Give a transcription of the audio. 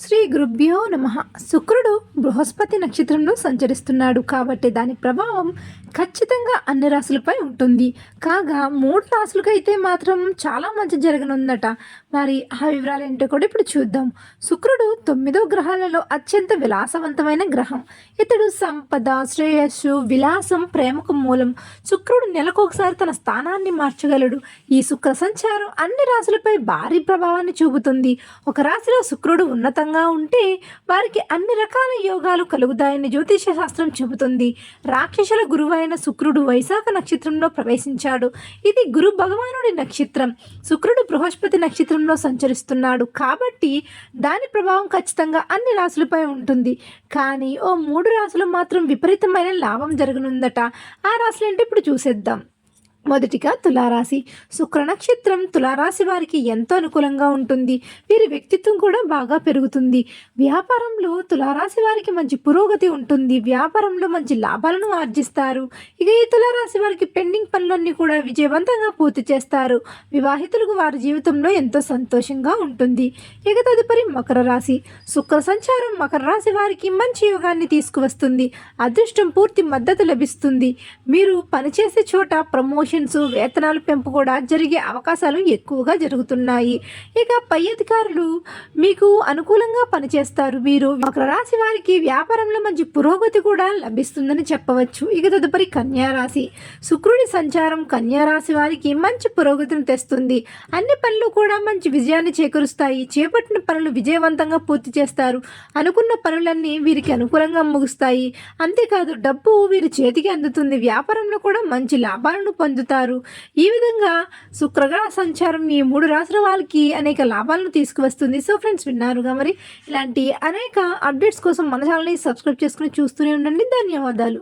శ్రీ గురుభ్యో నమ. శుక్రుడు బృహస్పతి నక్షత్రంలో సంచరిస్తున్నాడు. కాబట్టి దాని ప్రభావం ఖచ్చితంగా అన్ని రాశులపై ఉంటుంది. కాగా మూడు రాశులకైతే మాత్రం చాలా మంచి జరగనుందట. మరి ఆ వివరాలు ఏంటో కూడా ఇప్పుడు చూద్దాం. శుక్రుడు తొమ్మిదో గ్రహాలలో అత్యంత విలాసవంతమైన గ్రహం. ఇతడు సంపద శ్రేయస్సు విలాసం ప్రేమకు మూలం. శుక్రుడు నెలకు ఒకసారి తన స్థానాన్ని మార్చగలడు. ఈ శుక్ర సంచారం అన్ని రాశులపై భారీ ప్రభావాన్ని చూపుతుంది. ఒక రాశిలో శుక్రుడు ఉన్నతంగా ఉంటే వారికి అన్ని రకాల యోగాలు కలుగుతాయని జ్యోతిష శాస్త్రం చెబుతుంది. రాక్షసుల గురువైన శుక్రుడు వైశాఖ నక్షత్రంలో ప్రవేశించాడు. ఇది గురు భగవానుడి నక్షత్రం. శుక్రుడు బృహస్పతి నక్షత్రంలో సంచరిస్తున్నాడు. కాబట్టి దాని ప్రభావం ఖచ్చితంగా అన్ని రాశులపై ఉంటుంది. కానీ ఓ మూడు రాశులు మాత్రం విపరీతమైన లాభం జరగనుందట. ఆ రాశులు ఏంటో ఇప్పుడు చూసేద్దాం. మొదటిగా తులారాశి. శుక్ర నక్షత్రం తులారాశి వారికి ఎంతో అనుకూలంగా ఉంటుంది. వీరి వ్యక్తిత్వం కూడా బాగా పెరుగుతుంది. వ్యాపారంలో తులారాశి వారికి మంచి పురోగతి ఉంటుంది. వ్యాపారంలో మంచి లాభాలను ఆర్జిస్తారు. ఇక ఈ తులారాశి వారికి పెండింగ్ పనులన్నీ కూడా విజయవంతంగా పూర్తి చేస్తారు. వివాహితులకు వారి జీవితంలో ఎంతో సంతోషంగా ఉంటుంది. ఇక తదుపరి మకర రాశి. శుక్ర సంచారం మకర రాశి వారికి మంచి యోగాన్ని తీసుకువస్తుంది. అదృష్టం పూర్తి మద్దతు లభిస్తుంది. మీరు పనిచేసే చోట ప్రమోషన్ ప్రమోషన్స్ వేతనాల పెంపు కూడా జరిగే అవకాశాలు ఎక్కువగా జరుగుతున్నాయి. ఇక పై అధికారులు మీకు అనుకూలంగా పనిచేస్తారు మీరు. మకర రాశి వారికి వ్యాపారంలో మంచి పురోగతి కూడా లభిస్తుందని చెప్పవచ్చు. ఇక తదుపరి కన్యారాశి శుక్రుడి సంచారం కన్యారాశి వారికి మంచి పురోగతిని తెస్తుంది. అన్ని పనులు కూడా మంచి విజయాన్ని చేకూరుస్తాయి. చేపట్టిన పనులు విజయవంతంగా పూర్తి చేస్తారు. అనుకున్న పనులన్నీ వీరికి అనుకూలంగా ముగుస్తాయి. అంతేకాదు డబ్బు వీరి చేతికి అందుతుంది. వ్యాపారంలో కూడా మంచి లాభాలను పొందుతారు. ఈ విధంగా శుక్రగ్రహ సంచారం ఈ మూడు రాసుల వాళ్ళకి అనేక లాభాలను తీసుకువస్తుంది. సో ఫ్రెండ్స్ విన్నారుగా మరి ఇలాంటి అనేక అప్డేట్స్ కోసం మన ఛానల్ని సబ్స్క్రైబ్ చేసుకుని చూస్తూనే ఉండండి. ధన్యవాదాలు.